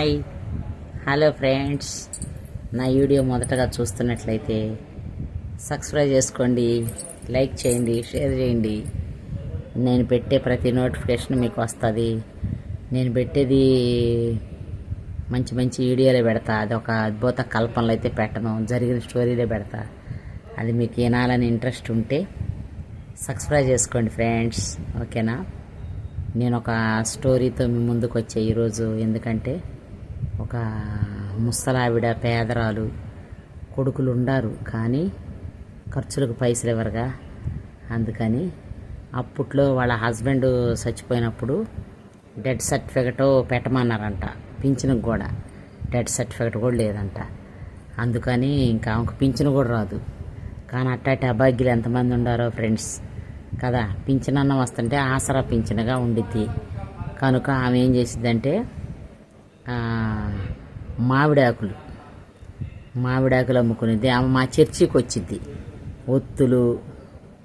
Hi. Hello friends. నా video మొదటగా చూస్తున్నట్లయితే సబ్స్క్రైబ్ చేసుకోండి లైక్ చేయండి షేర్ చేయండి. నేను పెట్టే ప్రతి నోటిఫికేషన్ మీకు వస్తుంది. నేను పెట్టేది మంచి మంచి వీడియోలే పెడతా. అది ఒక అద్భుత కల్పనలు అయితే పెట్టను జరిగిన స్టోరీలే పెడతా. అది మీకు వినాలని ఇంట్రెస్ట్ ఉంటే సబ్స్క్రైబ్ చేసుకోండి ఫ్రెండ్స్. ఓకేనా? నేను ఒక స్టోరీతో మీ ముందుకు వచ్చే ఈరోజు. ఎందుకంటే ఒక ముసలావిడ పేదరాలు కొడుకులు ఉండారు కానీ ఖర్చులకు పైసలు ఇవ్వరుగా. అందుకని అప్పట్లో వాళ్ళ హస్బెండ్ చచ్చిపోయినప్పుడు డెడ్ సర్టిఫికెట్ పెట్టమన్నారంట. పింఛన్కి కూడా డెడ్ సర్టిఫికెట్ కూడా లేదంట. అందుకని ఇంకా ఆమెకు పింఛన్ కూడా రాదు. కానీ అట్టాటి అభాగ్యులు ఎంతమంది ఉండారో ఫ్రెండ్స్. కదా పింఛనన్నం వస్తుంటే ఆసరా పింఛనగా ఉండిద్ది. కనుక ఆమె ఏం చేసిద్దంటే మామిడాకులు మామిడాకులు అమ్ముకునేది. ఆమె మా చర్చికి వచ్చిద్ది. ఒత్తులు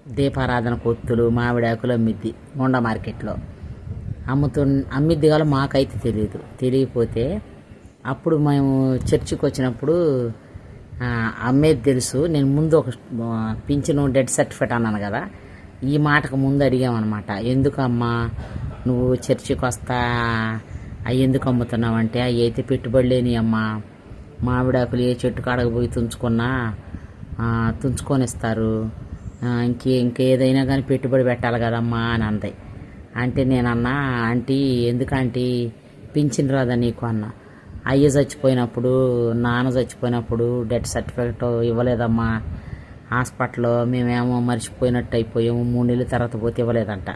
దీపారాధనకు ఒత్తులు మామిడాకులు అమ్మిద్ది మొండ మార్కెట్లో. అమ్ముతు అమ్మిద్ది కాదు మాకైతే తెలియదు తెలియకపోతే అప్పుడు మేము చర్చికి వచ్చినప్పుడు అమ్మేది తెలుసు. నేను ముందు ఒక పింఛను డెడ్ సర్టిఫికేట్ అన్నాను కదా. ఈ మాటకు ముందు అడిగామన్నమాట. ఎందుకమ్మా? నువ్వు చర్చికి వస్తా అవి ఎందుకు అమ్ముతున్నావు అంటే అవి అయితే పెట్టుబడి లేని అమ్మా. మామిడాకులు ఏ చెట్టు కాడకు పోయి తుంచుకున్నా తుంచుకొనిస్తారు. ఇంకే ఇంకేదైనా కానీ పెట్టుబడి పెట్టాలి కదమ్మా అని అంది. అంటే నేనన్నా ఆంటీ ఎందుకు ఆంటీ? పింఛన్ రాదా నీకు? అన్న. అయ్య చచ్చిపోయినప్పుడు నాన్న చచ్చిపోయినప్పుడు డెత్ సర్టిఫికెట్ ఇవ్వలేదమ్మా. హాస్పిటల్లో మేమేమో మర్చిపోయినట్టు అయిపోయాము. మూడు నెలల తర్వాత పోతే ఇవ్వలేదంట.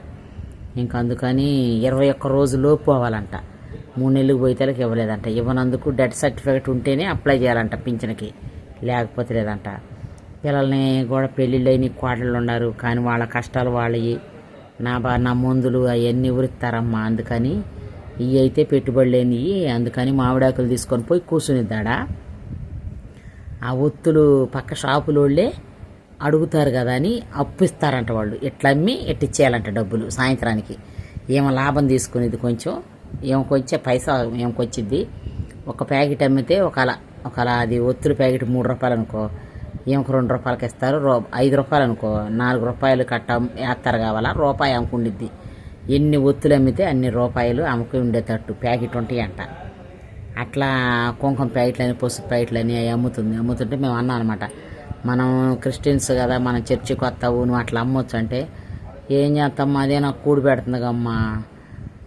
ఇంక అందుకని ఇరవై ఒక్క రోజులో పోవాలంట. మూడు నెలలకు పోతే ఇవ్వలేదంట. ఇవ్వనందుకు డెత్ సర్టిఫికేట్ ఉంటేనే అప్లై చేయాలంట పింఛన్కి. లేకపోతే లేదంట. పిల్లల్ని కూడా పెళ్ళిళ్ళు అయిన కోటలు ఉన్నారు. కానీ వాళ్ళ కష్టాలు వాళ్ళవి నా బా నా మందులు అవన్నీ ఉరిస్తారమ్మా అందుకని ఇవి అయితే పెట్టుబడి లేనివి అందుకని మామిడాకులు తీసుకొని పోయి కూర్చునిద్దాడా? ఆ ఒత్తులు పక్క షాపులోళ్ళే అడుగుతారు కదా అని అప్పు ఇస్తారంట వాళ్ళు. ఇట్లా అమ్మి ఎట్ట డబ్బులు సాయంత్రానికి. ఏమో లాభం తీసుకునేది కొంచెం ఏమో పైసా ఏమకొచ్చిద్ది? ఒక ప్యాకెట్ అమ్మితే ఒకలా ఒకలా అది ఒత్తుల ప్యాకెట్ మూడు రూపాయలు అనుకో ఏమొక రెండు రూపాయలకి ఇస్తారు రూ ఐదు రూపాయలు అనుకో నాలుగు రూపాయలు కట్ట వేస్తారు కావాలా? రూపాయి అమ్ముకుండిద్ది. ఎన్ని ఒత్తులు అమ్మితే అన్ని రూపాయలు అమ్ముకు ఉండేటట్టు ప్యాకెట్ ఉంటాయి అంట అట్లా కుంకుమ ప్యాకెట్లని పసుపు ప్యాకెట్లని అవి అమ్ముతుంది. అమ్ముతుంటే మేము అన్నాం అనమాట మనం క్రిస్టియన్స్ కదా మనం చర్చికి వస్తావు నువ్వు అట్లా అమ్మొచ్చు అంటే ఏం చేస్తామ్మా అదే నాకు కూడి పెడుతుంది కమ్మా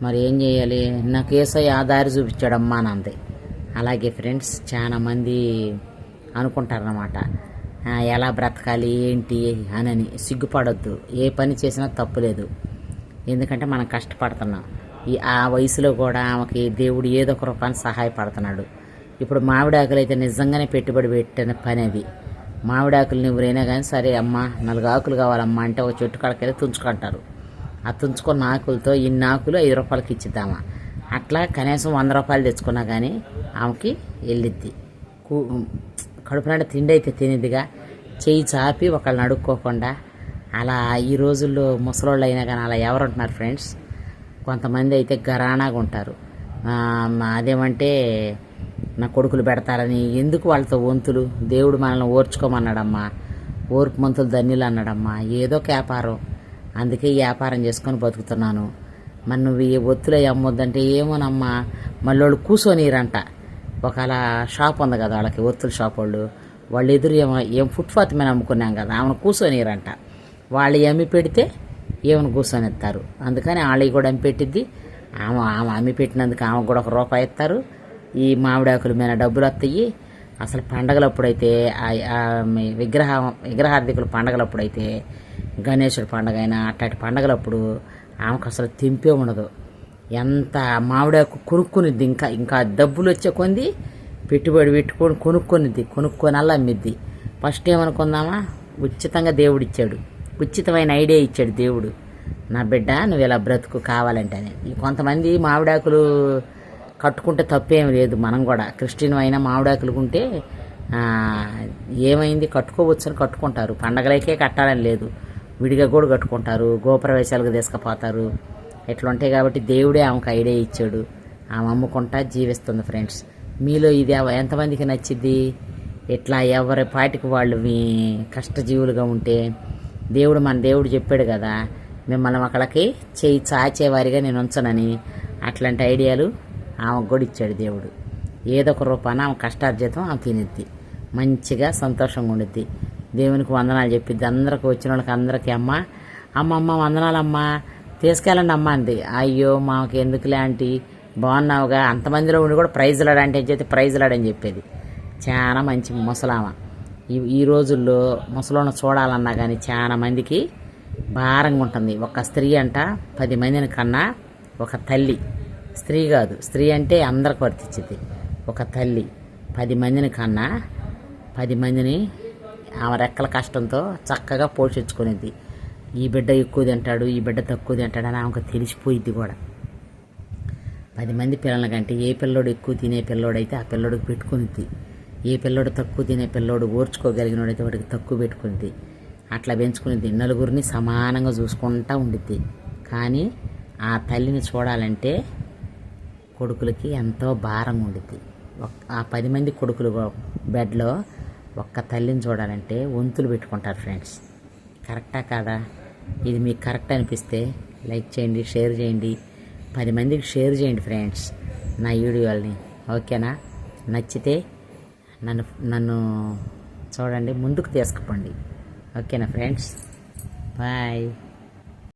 మరి ఏం చేయాలి? నాకు ఏసై ఆ దారి చూపించాడమ్మా అని అంది. అలాగే ఫ్రెండ్స్ చాలా మంది అనుకుంటారనమాట ఎలా బ్రతకాలి ఏంటి అని సిగ్గుపడొద్దు. ఏ పని చేసినా తప్పులేదు ఎందుకంటే మనం కష్టపడుతున్నాం. ఈ ఆ వయసులో కూడా ఆమెకి దేవుడు ఏదో ఒక రూపాన్ని సహాయపడుతున్నాడు. ఇప్పుడు మామిడాకులు అయితే నిజంగానే పెట్టుబడి పెట్టిన పని అది. మామిడాకులు ఎవరైనా కానీ సరే అమ్మ నాలుగు ఆకులు కావాలమ్మా అంటే ఒక చెట్టు కడకైతే తుంచుకుంటారు. ఆ తుంచుకున్న ఆకులతో ఇన్ని ఆకులు ఐదు రూపాయలకి ఇచ్చిద్దామా? అట్లా కనీసం వంద రూపాయలు తెచ్చుకున్నా కానీ ఆమెకి వెళ్ళిద్ది. కూ కడుపు నాడు తిండి అయితే తినేదిగా చేయి చాపి ఒకళ్ళని అడుక్కోకుండా అలా ఈ రోజుల్లో ముసలోళ్ళు అయినా కానీ అలా ఎవరు ఉంటున్నారు ఫ్రెండ్స్? కొంతమంది అయితే గరాణాగా ఉంటారు. మా అదేమంటే నా కొడుకులు పెడతారని ఎందుకు వాళ్ళతో వంతులు? దేవుడు మనల్ని ఓర్చుకోమన్నాడమ్మా. ఓర్పు మంతులు ధన్యులు అన్నాడమ్మా ఏదో ఒక వ్యాపారం అందుకే ఈ వ్యాపారం చేసుకొని బతుకుతున్నాను. మరి నువ్వు ఈ ఒత్తులే అమ్మొద్దంటే ఏమోనమ్మా. మళ్ళీ వాళ్ళు కూర్చొనిరంట ఒకవేళ షాప్ ఉంది కదా వాళ్ళకి ఒత్తుల షాప్ వాళ్ళు. వాళ్ళు ఎదురు ఏమో ఏం ఫుట్పాత్ మీద అమ్ముకున్నాం కదా ఆమెను కూర్చొనిరంట వాళ్ళు అమ్మి పెడితే ఏమని కూర్చొని ఇస్తారు అందుకని వాళ్ళకి కూడా అమ్మి పెట్టిద్ది. ఆమె ఆమె అమ్మి పెట్టినందుకు ఆమెకు కూడా ఒక రూపాయి ఇస్తారు. ఈ మామిడాకుల మీద డబ్బులు వస్తాయి. అసలు పండగలప్పుడైతే విగ్రహ విగ్రహార్థికుల పండగలప్పుడైతే గణేశుడి పండగ అయినా అట్లాంటి పండగలప్పుడు ఆమెకు అసలు తెంపే ఉండదు. ఎంత మామిడాకు కొనుక్కునిద్ది ఇంకా ఇంకా డబ్బులు వచ్చే కొంది పెట్టుబడి పెట్టుకొని కొనుక్కొనిద్ది కొనుక్కొని అలా అమ్మిద్ది. ఫస్ట్ ఏమనుకుందామా? ఉచితంగా దేవుడు ఇచ్చాడు. ఉచితమైన ఐడియా ఇచ్చాడు దేవుడు. నా బిడ్డ నువ్వు ఇలా బ్రతుకు కావాలంటే అని కొంతమంది మామిడాకులు కట్టుకుంటే తప్పేం లేదు. మనం కూడా క్రిస్టియన్ అయినా మామిడాకులు ఉంటే ఏమైంది? కట్టుకోవచ్చు అని కట్టుకుంటారు. పండగలకే కట్టాలని లేదు. విడిగా కూడా కట్టుకుంటారు. గోప్రవేశాలకు తీసుకుపోతారు. ఎట్లుంటాయి కాబట్టి దేవుడే ఆమెకు ఐడియా ఇచ్చాడు. ఆమె అమ్ముకుంటా జీవిస్తుంది ఫ్రెండ్స్. మీలో ఇది ఎంతమందికి నచ్చింది ఇట్లా ఎవరి పాటికి వాళ్ళు మీ కష్టజీవులుగా ఉంటే దేవుడు మన దేవుడు చెప్పాడు కదా మిమ్మల్ని ఒకళ్ళకి చేయి చాచేవారిగా నేను ఉంచనని అట్లాంటి ఐడియాలు ఆమెకు కూడా ఇచ్చాడు దేవుడు. ఏదో ఒక రూపాన ఆమె కష్టార్జితం ఆమె తినిద్ది. మంచిగా సంతోషంగా ఉండిద్ది. దేవునికి వందనాలు చెప్పిద్ది. అందరికి వచ్చిన వాళ్ళకి అందరికీ అమ్మ అమ్మ అమ్మ వందనాలమ్మా. తీసుకెళ్ళండి అమ్మ అంది. అయ్యో మాకు ఎందుకులే ఆంటీ? బాగున్నావుగా? అంతమందిలో ఉండి కూడా ప్రైజులు లాడంటే ఏం చేస్తే ప్రైజ్ లాడని చెప్పేది. చాలా మంచి ముసలామ. ఈ ఈ రోజుల్లో ముసలోని చూడాలన్నా కానీ చాలా మందికి భారంగా ఉంటుంది. ఒక స్త్రీ అంట పది మందిని కన్నా ఒక తల్లి. స్త్రీ కాదు. స్త్రీ అంటే అందరికి వర్తించింది ఒక తల్లి పది మందిని కన్నా పది మందిని ఆమె రెక్కల కష్టంతో చక్కగా పోషించుకునేది. ఈ బిడ్డ ఎక్కువ తింటాడు ఈ బిడ్డ తక్కువ తింటాడు అని ఆమెకు తెలిసిపోయిద్ది కూడా. పది మంది పిల్లల కంటే ఏ పిల్లోడు ఎక్కువ తినే పిల్లోడైతే ఆ పిల్లోడికి పెట్టుకునిద్ది. ఏ పిల్లోడు తక్కువ తినే పిల్లోడు ఓర్చుకోగలిగినోడైతే వాడికి తక్కువ పెట్టుకునిద్ది. అట్లా పెంచుకునేది నలుగురిని సమానంగా చూసుకుంటా ఉండిద్ది. కానీ ఆ తల్లిని చూడాలంటే కొడుకులకి ఎంతో భారం ఉండిద్ది. ఆ పది మంది కొడుకులు బెడ్లో ఒక్క తల్లిని చూడాలంటే వంతులు పెట్టుకుంటారు ఫ్రెండ్స్. కరెక్టా కాదా? ఇది మీకు కరెక్ట్ అనిపిస్తే లైక్ చేయండి షేర్ చేయండి. పది మందికి షేర్ చేయండి ఫ్రెండ్స్ నా వీడియోల్ని. ఓకేనా? నచ్చితే నన్ను నన్ను చూడండి ముందుకు తీసుకుపోండి. ఓకేనా ఫ్రెండ్స్? బాయ్.